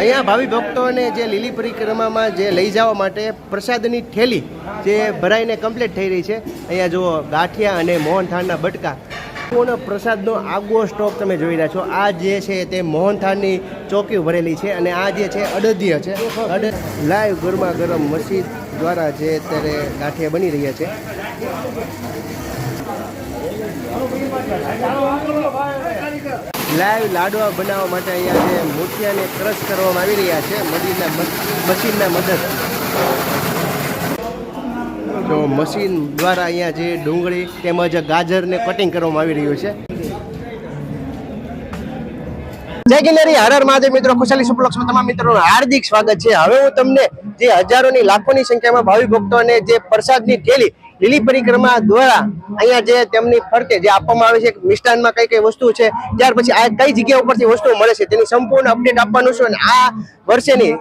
અહીંયા ભાવિ ભક્તોને જે લીલી પરિક્રમામાં જે લઈ જવા માટે પ્રસાદની થેલી જે ભરાઈને કમ્પ્લીટ થઈ રહી છે. અહીંયા જુઓ, ગાંઠિયા અને મોહનથાળના બટકા. સંપૂર્ણ પ્રસાદનો આગવો સ્ટોક તમે જોઈ રહ્યા છો. આ જે છે તે મોહનથાળની ચોકી ભરેલી છે અને આ જે છે અડદિય છે. અડ લાઈવ ગરમા ગરમ મસ્જિદ દ્વારા જે અત્યારે ગાંઠિયા બની રહ્યા છે. લાઈવ લાડવા બનાવવા માટે અહીંયા જે મૂઠિયાને ક્રશ કરવામાં આવી રહ્યા છે મશીનના મશીનના મદદ. તો મશીન દ્વારા અહીંયા જે ડુંગળી તેમજ ગાજરને કટિંગ કરવામાં આવી રહ્યું છે. જય ગિરનારી, હર હર મહાદેવ મિત્રો, ખુશાલી સુપલક્ષમાં તમામ મિત્રોનું હાર્દિક સ્વાગત છે. હવે હું તમને જે હજારોની લાખોની સંખ્યામાં ભાવિ ભક્તોને જે પ્રસાદની થેલી લીલી પરિક્રમા દ્વારા અહીંયા જે તેમની ફરતે જે આપવામાં આવે છે, મિષ્ટાનમાં કઈ કઈ વસ્તુ છે, ત્યાર પછી આ કઈ જગ્યા ઉપરથી વસ્તુઓ મળે છે, તેની સંપૂર્ણ અપડેટ આપવાનું છે અને આ વર્ષેની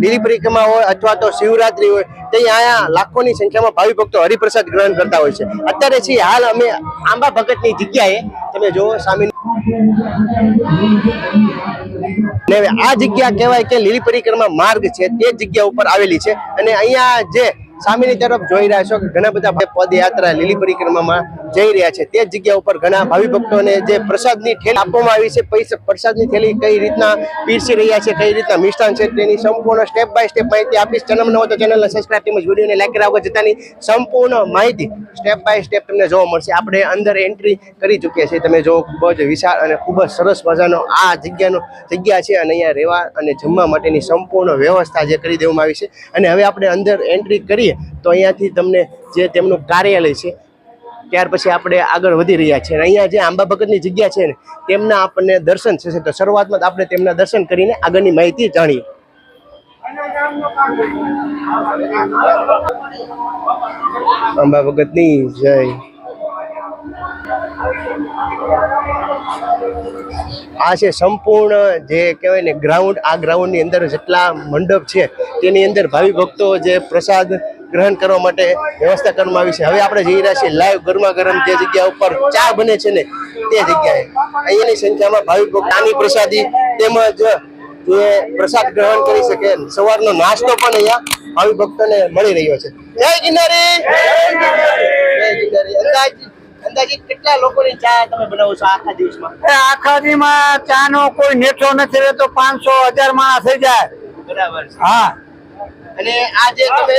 લીલી પરિક્રમા હોય અથવા તો શિવરાત્રી હોય, તે અહીંયા લાખોની સંખ્યામાં ભાવિ ભક્તો હરિપ્રસાદ ગ્રહણ કરતા હોય છે. અત્યારે છીએ, હાલ અમે આંબા ભગતની જગ્યાએ, તમે જુઓ સ્વામી ને આ જગ્યા કહેવાય કે લીલી પરિક્રમા માર્ગ છે, તે જગ્યા ઉપર આવેલી છે. અને અહીંયા જે સામેની તરફ જોઈ રહ્યા છો કે ઘણા બધા પદયાત્રા લીલી પરિક્રમામાં જઈ રહ્યા છે. તે જગ્યા ઉપર ઘણા ભાવિ ભક્તોને જે પ્રસાદની થેલી આપવામાં આવી છે, પૈસા, પ્રસાદની થેલી કઈ રીતના પીરસી રહ્યા છે, કઈ રીતના મિષ્ટાન છે, તેની સંપૂર્ણ સ્ટેપ બાય સ્ટેપ માહિતી આપીશ. ચેનલ ન હોય તો ચેનલને સબસ્ક્રાઈબ તેમજ વિડીયોને લાઈક કરાવવા જતાની સંપૂર્ણ માહિતી સ્ટેપ બાય સ્ટેપ તમને જોવા મળશે. આપણે અંદર એન્ટ્રી કરી ચૂક્યા છીએ. તમે જો ખૂબ જ વિશાળ અને ખૂબ જ સરસ મજાનો આ જગ્યાનો જગ્યા છે અને અહીંયા રહેવા અને જમવા માટેની સંપૂર્ણ વ્યવસ્થા જે કરી દેવામાં આવી છે. અને હવે આપણે અંદર એન્ટ્રી કરીએ, તો અહીંયાથી તમને જે તેમનું કાર્યાલય છે, ત્યાર પછી આપણે આગળ વધી રહ્યા છીએ. અહીંયા જે આંબા ભગતની જગ્યા છે ને, તેમના આપણને દર્શન થશે. તો શરૂઆતમાં આપણે તેમના દર્શન કરીને આગળની માહિતી જાણીએ. અંબા ભગતની જય. આ છે સંપૂર્ણ જે કહેવાય ને ગ્રાઉન્ડ આ ગ્રાઉન્ડની અંદર જેટલા મંડપ છે, તેની અંદર ભાવિ ભક્તો જે પ્રસાદ ગ્રહણ કરવા માટે વ્યવસ્થા કરવામાં આવી છે. હવે આપણે જઈ રહ્યા છીએ લાઈવ ગરમા ગરમ જે જગ્યા ઉપર ચા બને છે ને તે જગ્યાએ. અહીંયાની સંખ્યામાં ભાવિકો કાની પ્રસાદી તેમજ જે પ્રસાદ ગ્રહણ કરી શકે સવારનો નાસ્તો પણ અહીંયા ભાવિ ભક્તોને મળી રહ્યો છે. જય કિનારી જય કિનારી અંદાજી કેટલા લોકોની ચા તમે બનાવો છો આખા દિવસમાં? આખા દીમાં ચા નો કોઈ નેઠો નથી રહેતો પાંચસો હજાર માણસ થઈ જાય. બરાબર હા. અને આજે તમે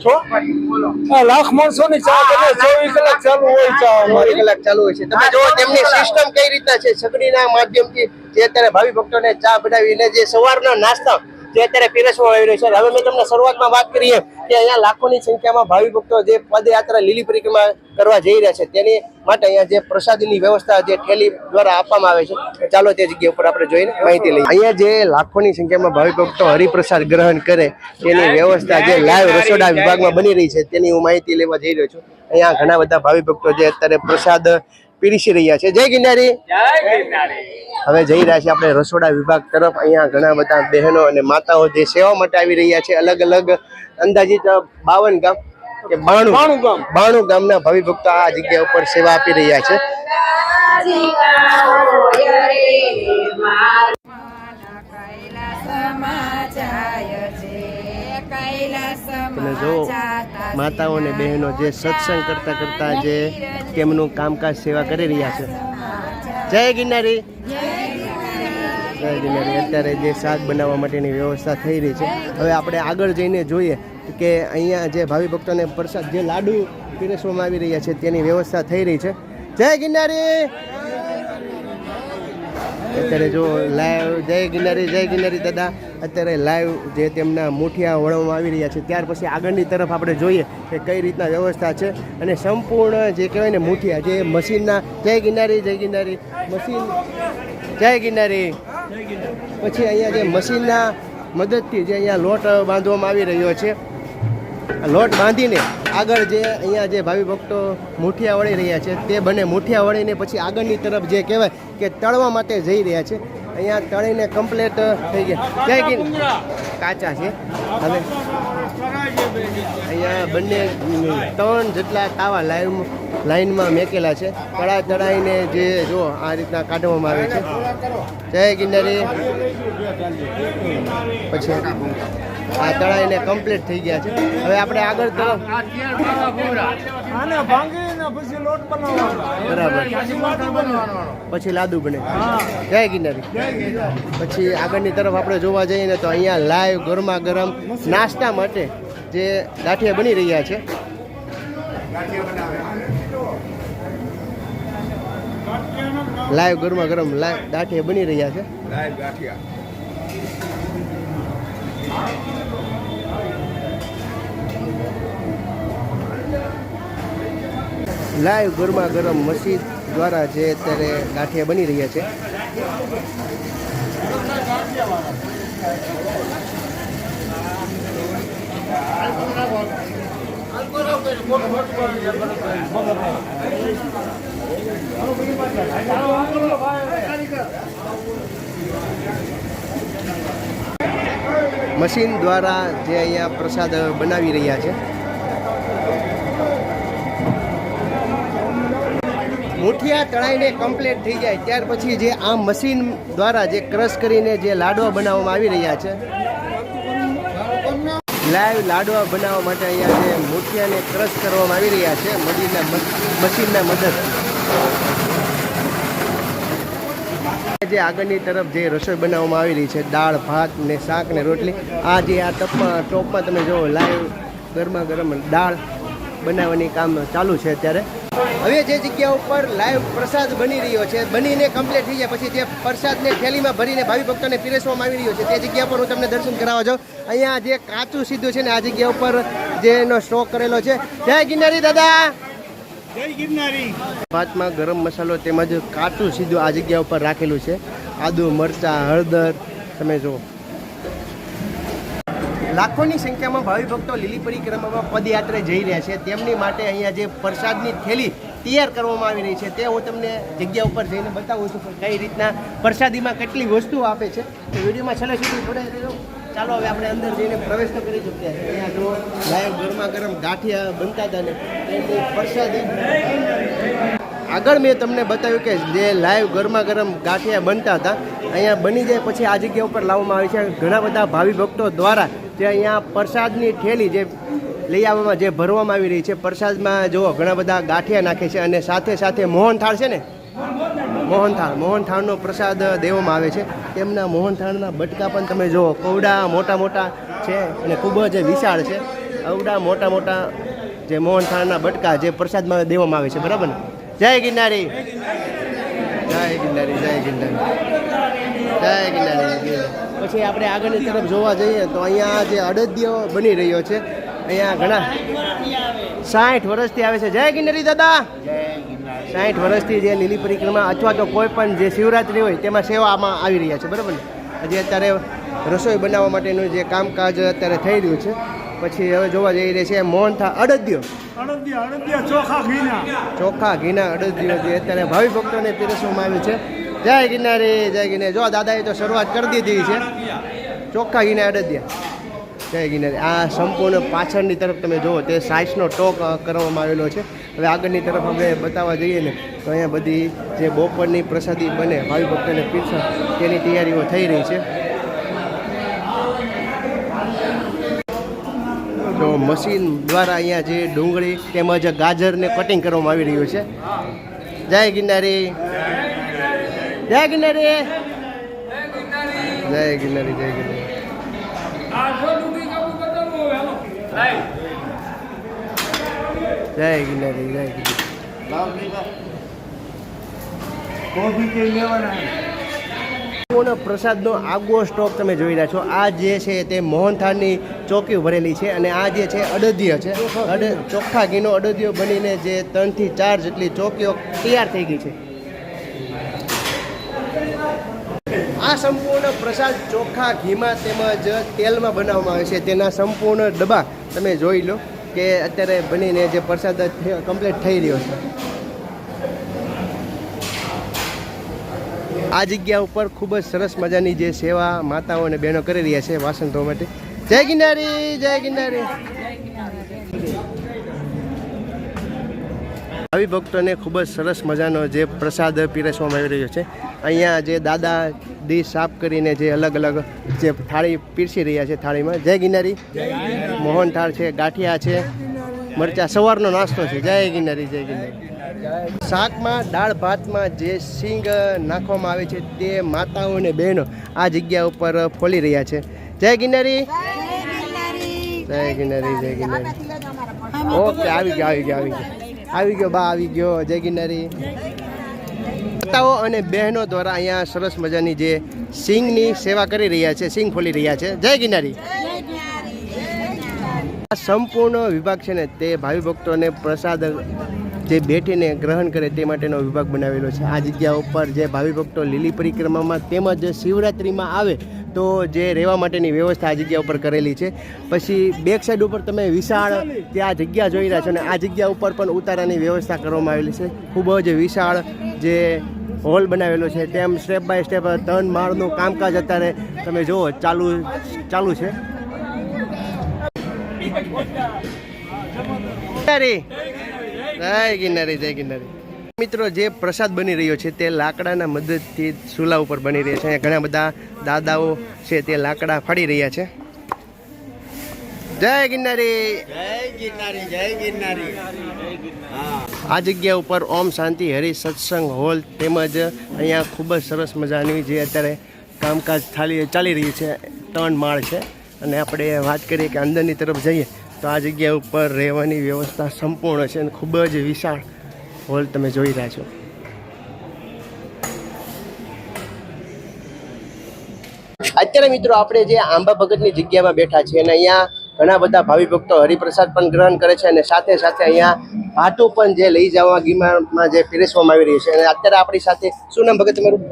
આ લાખ માણસો ની ચા બને ચોવીસ કલાક ચાલુ હોય ચા ચોવીસ કલાક ચાલુ હોય છે. તમે જો તેમની સિસ્ટમ કઈ રીતના છે. સગડીના માધ્યમથી જે અત્યારે ભાવિ ભક્તોને ચા બનાવીને જે સવારનો નાસ્તા જે અત્યારે પીરસવામાં આવી રહ્યો છે. હવે મેં તમને શરૂઆતમાં વાત કરીએ કે અહીંયા લાખોની સંખ્યામાં ભાવિ ભક્તો જે પદયાત્રા લીલી પરિક્રમા કરવા જઈ રહ્યા છે, તેની માટે અહીંયા જે પ્રસાદીની વ્યવસ્થા જે ઠેલી દ્વારા આપવામાં આવે છે ચાલો તે જગ્યા ઉપર આપણે જોઈને માહિતી લઈએ. અહીંયા જે લાખોની સંખ્યામાં ભાવિ ભક્તો હરિપ્રસાદ ગ્રહણ કરે, તેની વ્યવસ્થા જે લાઈવ રસોડા વિભાગમાં બની રહી છે, તેની હું માહિતી લેવા જઈ રહ્યો છું. અહીંયા ઘણા બધા ભાવિ ભક્તો જે અત્યારે પ્રસાદ પીરસી રહ્યા છે. જય ગિરનારી. હવે જઈ રહ્યા છીએ આપણે રસોડા વિભાગ તરફ. અહીંયા ઘણા બધા બહેનો અને માતાઓ જે સેવા માટે આવી રહ્યા છે. અલગ અલગ અંદાજિત બાવન ગામ કે બાણું બાણું ગામ. બાણું ગામના ભાવિ ભક્તો આ જગ્યા ઉપર સેવા આપી રહ્યા છે. તમે જો માતાઓ અને બહેનો જે સત્સંગ કરતા કરતા જે તેમનું કામકાજ સેવા કરી રહ્યા છે. જય ગિરનારી. જય ગિરનારી. અત્યારે જે શાક બનાવવા માટેની વ્યવસ્થા થઈ રહી છે. હવે આપણે આગળ જઈને જોઈએ કે અહીંયા જે ભાવિ ભક્તોને પ્રસાદ જે લાડુ પીરસવામાં આવી રહ્યા છે તેની વ્યવસ્થા થઈ રહી છે. જય ગિરનારી. અત્યારે જો લાઈવ જય ગિનારી જય ગિનારી દાદા. અત્યારે લાઈવ જે તેમના મુઠિયા વળવામાં આવી રહ્યા છે, ત્યાર પછી આગળની તરફ આપણે જોઈએ કે કઈ રીતના વ્યવસ્થા છે અને સંપૂર્ણ જે કહેવાય ને મુઠિયા, જે મશીનના, જય ગિનારી જય ગિનારી મશીન, જય ગિનારી પછી અહીંયા જે મશીનના મદદથી જે અહીંયા લોટ બાંધવામાં આવી રહ્યો છે લોટ બાંધીને આગળ જે અહીંયા જે ભાવિ ભક્તો મુઠિયા વળી રહ્યા છે, તે બંને મુઠિયા વળીને પછી આગળની તરફ જે કહેવાય કે તળવા માટે જઈ રહ્યા છે. અહીંયા તળીને કમ્પ્લેટ થઈ ગયા. જય ગિર કાચા છે. હવે અહીંયા બંને ત્રણ જેટલા તાવા લાઈન લાઈનમાં મેકેલા છે. કળા તળાઈને જે જો આ રીતના કાઢવામાં આવે છે. જય કિન્નરી. પછી આ તળાઈને કમ્પ્લીટ થઈ ગયા છે. હવે આપણે આગળ તરફ પછી બરાબર. પછી લાડુ બનાવવાનો. પછી લાદુ બને. જય કિનારી. પછી આગળની તરફ આપણે જોવા જઈએ ને તો અહીંયા લાઈવ ગરમા ગરમ નાસ્તા માટે જે ગાંઠિયા બની રહ્યા છે. લાઈવ ગરમા ગરમ લાઈવ ગાંઠિયા બની રહ્યા છે. લાઈવ ગરમા ગરમ મસ્જિદ દ્વારા જે અત્યારે ગાંઠિયા બની રહ્યા છે. મશીન દ્વારા જે અહીંયા પ્રસાદ બનાવી રહ્યા છે. મુઠિયા તળાઈને કમ્પ્લીટ થઈ જાય. ત્યાર પછી જે આ મશીન દ્વારા જે ક્રશ કરીને જે લાડવા બનાવવામાં આવી રહ્યા છે લાઈવ લાડવા બનાવવા માટે અહીંયા જે મુઠિયાને ક્રશ કરવામાં આવી રહ્યા છે મદીના મશીનના મદદ જે આગળની તરફ જે રસોઈ બનાવવામાં આવી રહી છે, દાળ, ભાત ને શાક ને રોટલી, આ જે આ ટપમાં, ટોપમાં તમે જુઓ લાઈવ ગરમા ગરમ દાળ બનાવવાની કામ ચાલુ છે અત્યારે. હવે જે જગ્યા ઉપર લાઈવ પ્રસાદ બની રહ્યો છે બનીને કમ્પ્લીટ થઈ જાય પછી જે પ્રસાદને થેલીમાં ભરીને ભાવિ ભક્તોને પીરસવામાં આવી રહ્યો છે તે જગ્યા પર હું તમને દર્શન કરાવવા જાઉં. અહીંયા જે કાચું સીધું છે ને આ જગ્યા ઉપર જે એનો સ્ટોક કરેલો છે. જય ગિરનારી દાદા! જય ગિરનારી! ભાતમાં ગરમ મસાલો તેમજ કાચું સીધું આ જગ્યા ઉપર રાખેલું છે. આદુ મરચા હળદર તમે જુઓ. લાખોની સંખ્યામાં ભાવિ ભક્તો લીલી પરિક્રમામાં પદયાત્રા જઈ રહ્યા છે. તેમની માટે અહીંયા જે પ્રસાદની થેલી તૈયાર કરવામાં આવી રહી છે તે હું તમને જગ્યા ઉપર જઈને બતાવું છું કે કઈ રીતના પ્રસાદીમાં કેટલી વસ્તુઓ આપે છે. તો વિડીયોમાં છેલ્લે સુધી જોડાઈ ચાલો હવે આપણે અંદર જઈને પ્રવેશ તો કરી ચૂક્યા છે. અહીંયા જો લાઈવ ગરમા ગરમ ગાંઠિયા બનતા હતા ને તેમની પ્રસાદી આગળ મેં તમને બતાવ્યું કે જે લાઈવ ગરમા ગરમ ગાંઠિયા બનતા હતા, અહીંયા બની જાય પછી આ જગ્યા ઉપર લાવવામાં આવે છે. ઘણા બધા ભાવિ ભક્તો દ્વારા જે અહીંયા પ્રસાદની ઠેલી જે લઈ આવવામાં જે ભરવામાં આવી રહી છે. પ્રસાદમાં જુઓ, ઘણા બધા ગાંઠિયા નાખે છે અને સાથે સાથે મોહનથાળ છે ને? મોહનથાળ. મોહનથાળનો પ્રસાદ દેવામાં આવે છે. તેમના મોહનથાળના બટકા પણ તમે જુઓ, કવડા મોટા મોટા છે અને ખૂબ જ વિશાળ છે. અવડા મોટા મોટા જે મોહનથાળના બટકા જે પ્રસાદમાં દેવામાં આવે છે. બરાબર ને? જય ગિરનારી. જય ગિરનારી જય ગિરનારી. જય ગિરનારી. પછી આપણે આગળની તરફ જોવા જઈએ તો અહીંયા જે અડદિયો બની રહ્યો છે. અહીંયા ઘણા. સાઠ વર્ષથી આવે છે. જય ગિરનારી દાદા. સાઠ વર્ષથી જે લીલી પરિક્રમા અથવા તો કોઈ પણ જે શિવરાત્રિ હોય તેમાં સેવામાં આવી રહ્યા છે. બરાબર ને? હજી અત્યારે રસોઈ બનાવવા માટેનું જે કામકાજ અત્યારે થઈ રહ્યું છે. પછી હવે જોવા જઈ રહી છે મોહનથા અડદિયો. અડદિયા અડદિયા ચોખા ઘીના. ચોખા ઘીના અડદિયો જે અત્યારે ભાવિ ભક્તોને પીરસવામાં આવ્યું છે. જય ગિરનારી જય ગિરનારી. જો દાદાએ તો શરૂઆત કરી દીધી છે. ચોખ્ખા ઘીના અડદિયા. જય ગિરનારી આ સંપૂર્ણ પાછળની તરફ તમે જુઓ, તે સાઇઝનો ટોક કરવામાં આવેલો છે. હવે આગળની તરફ આપણે બતાવવા જઈએ ને, તો અહીંયા બધી જે બપોરની પ્રસાદી બને, ભાવિ ભક્તોને પીરસા, તેની તૈયારીઓ થઈ રહી છે. તો મશીન દ્વારા અહીંયા જે ડુંગળી તેમજ ગાજરને કટિંગ કરવામાં આવી રહ્યું છે. જય ગિરનારી. જય ગિરનારી. જય ગિરનારી જય ગિરનારી. જય ગિરનારી જય ગિરનારી. પ્રસાદનો આગવો સ્ટોક તમે જોઈ રહ્યા છો. આ જે છે તે મોહનથાળની ચોકી ભરેલી છે અને આ જે છે અડદિયો છે. ચોખ્ખા ઘીનો અડદિયો બનીને જે ત્રણથી ચાર જેટલી ચોકીઓ તૈયાર થઈ ગઈ છે. આ સંપૂર્ણ પ્રસાદ ચોખા, ઘીમાં તેમજ તેલમાં બનાવવામાં આવે છે. તેના સંપૂર્ણ ડબ્બા તમે જોઈ લો કે અત્યારે બનીને જે પ્રસાદ કમ્પ્લીટ થઈ રહ્યો છે. આ જગ્યા ઉપર ખૂબ જ સરસ મજાની જે સેવા માતાઓ અને બહેનો કરી રહ્યા છે વાસણ ધોવા માટે. જય ગિરનારી જય ગિરનારી. આવી ભક્તોને ખૂબ જ સરસ મજાનો જે પ્રસાદ પીરસવામાં આવી રહ્યો છે. અહીંયા જે દાદા દી સાફ કરીને જે અલગ અલગ જે થાળી પીરસી રહ્યા છે થાળીમાં. જય ગિનારી મોહન થાળ છે ગાંઠિયા છે મરચા સવારનો નાસ્તો છે. જય ગિનારી જય ગિનારી શાકમાં દાળ ભાતમાં જે સિંગ નાખવામાં આવે છે તે માતાઓ અને બહેનો આ જગ્યા ઉપર ફોલી રહ્યા છે. જય ગિનારી જય ગિનારી જય ગિનારી ઓકે આવી ગયો આવી ગયા આવી ગયો. આવી ગયો, બા આવી ગયો, જય ગિરનારી. માતાઓ અને બહેનો દ્વારા અહીંયા સરસ મજાની જે સિંગની સેવા કરી રહ્યા છે સિંગ ફોલી રહ્યા છે. જય ગિરનારી. આ સંપૂર્ણ વિભાગ છે ને, તે ભાવિ ભક્તોને પ્રસાદ જે બેઠીને ગ્રહણ કરે તે માટેનો વિભાગ બનાવેલો છે. આ જગ્યા ઉપર જે ભાવિ ભક્તો લીલી પરિક્રમામાં તેમજ શિવરાત્રિમાં આવે તો જે રહેવા માટેની વ્યવસ્થા આ જગ્યા ઉપર કરેલી છે. પછી બેક સાઈડ ઉપર તમે વિશાળ આ જગ્યા જોઈ રહ્યા છો ને, આ જગ્યા ઉપર પણ ઉતારાની વ્યવસ્થા કરવામાં આવેલી છે. ખૂબ જ વિશાળ જે હોલ બનાવેલો છે, તેમ સ્ટેપ બાય સ્ટેપ ત્રણ માળનું કામકાજ અત્યારે તમે જુઓ, ચાલુ ચાલુ છે. જય ગિરનારી જય ગિરનારી. મિત્રો, જે પ્રસાદ બની રહ્યો છે તે લાકડાના મદદથી ચૂલા ઉપર બની રહ્યા છે. અહીંયા ઘણા બધા દાદાઓ છે તે લાકડા ફાડી રહ્યા છે. જય ગિરનારી! જય જય ગિરનારી આ જગ્યા ઉપર ઓમ શાંતિ, હરિ સત્સંગ હોલ તેમજ અહીંયા ખૂબ જ સરસ મજાની જે અત્યારે કામકાજ થાલી ચાલી રહી છે. ત્રણ માળ છે. અને આપણે વાત કરીએ કે અંદરની તરફ જઈએ તો આ જગ્યા ઉપર રહેવાની વ્યવસ્થા સંપૂર્ણ છે અને ખૂબ જ વિશાળ હોલ તમે જોઈ રહ્યા છો. અત્યારે મિત્રો આપણે જે આંબા ભગતની જગ્યામાં બેઠા છીએ અને અહીંયા ઘણા બધા ભાવિ ભક્તો હરિપ્રસાદ પણ ગ્રહણ કરે છે અને સાથે સાથે અહીંયા ભાતું પણ જે લઈ જવા ગીમાં જે પીરસવામાં આવી રહ્યું છે. અને અત્યારે આપણી સાથે શું નામ ભગત તમારું?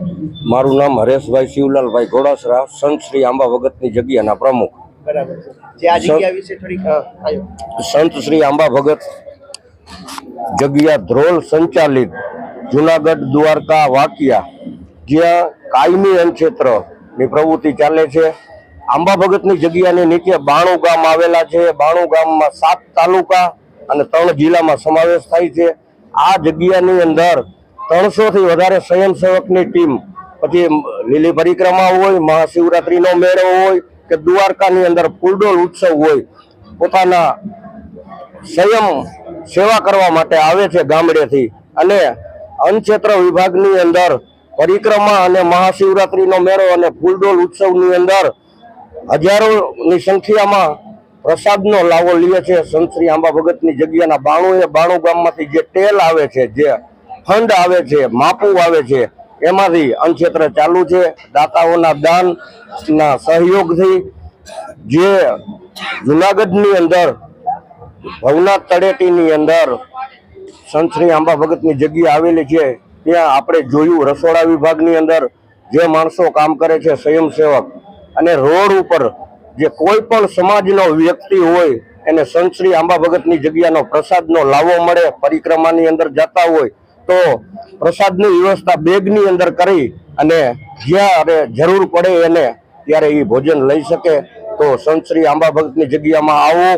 મારું નામ હરેશભાઈ શિવલાલભાઈ ઘોડાસરા સંત શ્રી આંબા ભગતની જગ્યાના પ્રમુખ. બરાબર છે. જે આ જગ્યા વિશે થોડીક સંત શ્રી આંબા ભગત જગ્યા ધ્રોલ સંચાલિત, જુનાગઢ, દ્વારકા, વાકિયા, જ્યાં કાયમી અનક્ષેત્રની પ્રવૃત્તિ ચાલે છે. આંબા ભગતની જગ્યાની નીચે બાણું ગામ આવેલા છે. બાણું ગામમાં સાત તાલુકા અને ત્રણ જિલ્લામાં સમાવેશ થાય છે. આ જગ્યાની અંદર ત્રણસોથી વધારે સ્વયંસેવકની ટીમ, પછી લીલી પરિક્રમા હોય, મહાશિવરાત્રિનો મેળો હોય કે દ્વારકાની અંદર ફૂલડોલ ઉત્સવ હોય, પોતાના સંયમ સેવા કરવા માટે આવે છે ગામડેથી. અને અન્નક્ષેત્ર વિભાગની અંદર પરિક્રમા અને મહાશિવરાત્રિનો મેળો અને ફૂલડોલ ઉત્સવની અંદર હજારોની સંખ્યામાં પ્રસાદનો લાવો લે છે. સંતશ્રી આંબા ભગતની જગ્યાના બાણું એ બાણું ગામમાંથી જે તેલ આવે છે, જે ફંડ આવે છે, માપુ આવે છે, એમાંથી અનક્ષેત્ર ચાલુ છે. દાતાઓના દાનના સહયોગથી જે જુનાગઢની અંદર ભવનાથ તળેટીની અંદર સંત શ્રી આંબા ભગતની જગ્યા આવેલી છે. ત્યાં આપણે જોયું રસોડા વિભાગની અંદર જે માણસો કામ કરે છે સ્વયંસેવક. અને રોડ ઉપર જે કોઈ પણ સમાજનો વ્યક્તિ હોય, એને સંત શ્રી આંબા ભગતની જગ્યાનો પ્રસાદનો લાવો મળે, પરિક્રમાની અંદર જતા હોય, તો પ્રસાદની વ્યવસ્થા બેગની અંદર કરી અને જ્યારે જરૂર પડે એને ત્યારે એ ભોજન લઈ શકે. તો સંત શ્રી આંબા ભગતની જગ્યામાં આવો.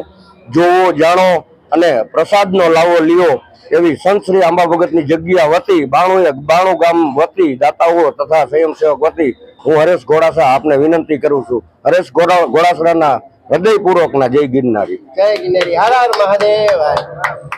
જોવો જાણો અને પ્રસાદનો લાવો, લ્યો. એવી સંત શ્રી આંબા ભગતની જગ્યા વતી બાણું એક બાણું ગામ વતી, દાતાઓ તથા સ્વયંસેવક વતી હું હરેશ ઘોડાસા આપને વિનંતી કરું છું. હરેશ ઘોડા ઘોડાસરાના હૃદયપૂર્વકના જય ગિરનારી. જય ગિરનારી. હર હર મહાદેવ.